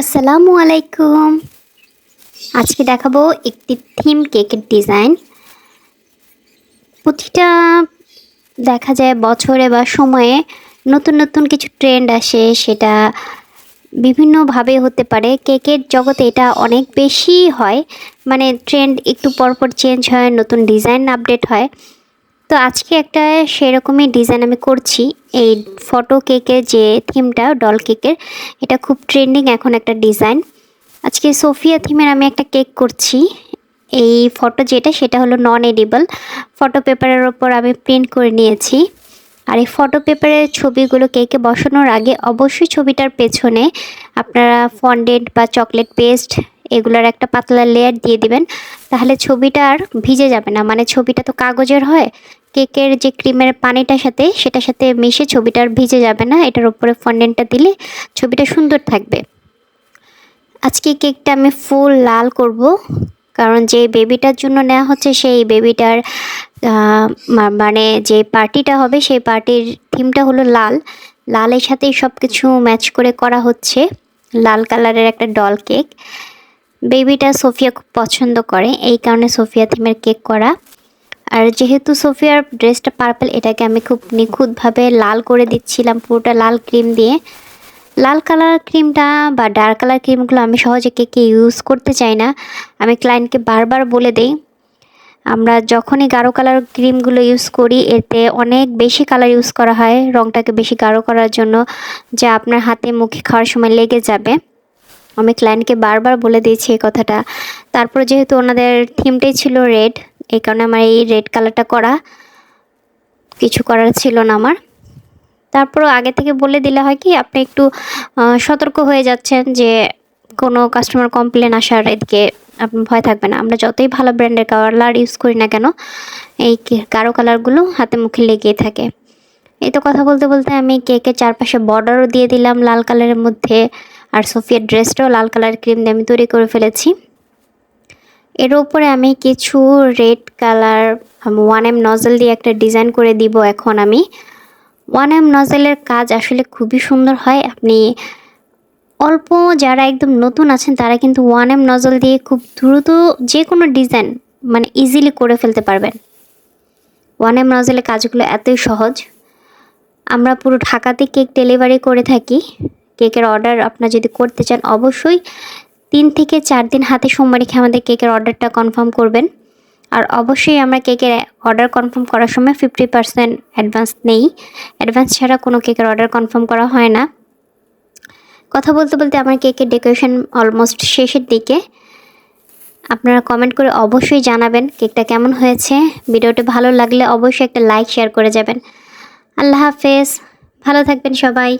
আসসালামু আলাইকুম। আজকে দেখাবো একটি থিম কেকের ডিজাইন। প্রতিটা দেখা যায় বছরে বা সময়ে নতুন নতুন কিছু ট্রেন্ড আসে, সেটা বিভিন্নভাবে হতে পারে। কেকের জগতে এটা অনেক বেশি হয়। মানে ট্রেন্ড একটু পরপর চেঞ্জ হয়, নতুন ডিজাইন আপডেট হয়। তো আজকে একটা সেরকমই ডিজাইন আমি করছি। এই ফটো কেকের যে থিমটা ডল কেকের এটা খুব ট্রেন্ডিং এখন একটা ডিজাইন আজকে সোফিয়া থিমের আমি একটা কেক করছি। এই ফটো যেটা, সেটা হলো নন এডিবল ফটো পেপারের ওপর আমি প্রিন্ট করে নিয়েছি। আর এই ফটো পেপারের ছবিগুলো কেকে বসানোর আগে অবশ্যই ছবিটার পেছনে আপনারা ফন্ডেন্ট বা চকলেট পেস্ট এগুলোর একটা পাতলা লেয়ার দিয়ে দিবেন। তাহলে ছবিটা আর ভিজে যাবে না। মানে ছবিটা তো কাগজের হয়। কেকের যে ক্রিমের পানিটার সাথে, সেটার সাথে মিশে ছবিটা আর ভিজে যাবে না। এটার উপরে ফন্ডেন্টটা দিলে ছবিটা সুন্দর থাকবে। আজকে কেকটা আমি ফুল লাল করব। কারণ যে বেবিটার জন্য নেওয়া হচ্ছে, সেই বেবিটার মানে যে পার্টিটা হবে, সেই পার্টির থিমটা হলো লাল। লালের সাথেই সব কিছু ম্যাচ করে করা হচ্ছে। লাল কালারের একটা ডল কেক বেবিটা সোফিয়া খুব পছন্দ করে, এই কারণে সোফিয়া থিমের কেক করা। আর যেহেতু সোফিয়ার ড্রেসটা পার্পল, এটাকে আমি খুব নিখুঁতভাবে লাল করে দিচ্ছিলাম, পুরোটা লাল ক্রিম দিয়ে। লাল কালার ক্রিমটা বা ডার্ক কালার ক্রিমগুলো আমি সহজে কেকে ইউজ করতে চাই না। আমি ক্লায়েন্টকে বারবার বলে দেই, আমরা যখনই গাঢ় কালার ক্রিমগুলো ইউজ করি, এতে অনেক বেশি কালার ইউজ করা হয় রঙটাকে বেশি গাঢ় করার জন্য, যা আপনার হাতে মুখে খাওয়ার সময় লেগে যাবে। আমি ক্লায়েন্টকে বারবার বলে দিয়েছি এই কথাটা। তারপর যেহেতু ওনাদের থিমটাই ছিল রেড এই কারণে আমার এই রেড কালারটা করা কিছু করার ছিল না আমার। তারপর আগে থেকে বলে দিলে হয় কি, আপনি একটু সতর্ক হয়ে যাচ্ছেন যে কোনো কাস্টমার কমপ্লেন আসার এদিকে আপনি ভয় থাকবে না। আমরা যতই ভালো ব্র্যান্ডের কালার ইউজ করি না কেন, এই কারও কালারগুলো হাতে মুখে লেগেই থাকে। এই তো কথা বলতে বলতে আমি কেকের চারপাশে বর্ডারও দিয়ে দিলাম লাল কালারের মধ্যে। আর সোফিয়ার ড্রেসটাও লাল কালার ক্রিম দিয়ে আমি তৈরি করে ফেলেছি। এর উপরে আমি কিছু red colour one M nozzle দিয়ে একটা ডিজাইন করে দিব এখন আমি। ওয়ান এম নজেলের কাজ আসলে খুবই সুন্দর হয়। আপনি অল্প যারা একদম নতুন আছেন, তারা কিন্তু ওয়ান এম নজল দিয়ে খুব দ্রুত যে কোনো ডিজাইন মানে ইজিলি করে ফেলতে পারবেন। ওয়ান এম নজেলের কাজগুলো এতই সহজ। আমরা পুরো ঢাকাতে কেক ডেলিভারি করে থাকি। কেকের অর্ডার আপনার যদি করতে চান, অবশ্যই তিন থেকে চার দিন হাতে সময় রেখে আমাদের কেকের অর্ডারটা কনফার্ম করবেন। আর অবশ্যই আমরা কেকের অর্ডার কনফার্ম করার সময় ফিফটি পার্সেন্ট অ্যাডভান্স নেই। অ্যাডভান্স ছাড়া কোনো কেকের অর্ডার কনফার্ম করা হয় না। কথা বলতে বলতে আমার কেকের ডেকোরেশন অলমোস্ট শেষের দিকে। আপনারা কমেন্ট করে অবশ্যই জানাবেন কেকটা কেমন হয়েছে। ভিডিওটি ভালো লাগলে অবশ্যই একটা লাইক, শেয়ার করে যাবেন। আল্লাহ হাফেজ। ভালো থাকবেন সবাই।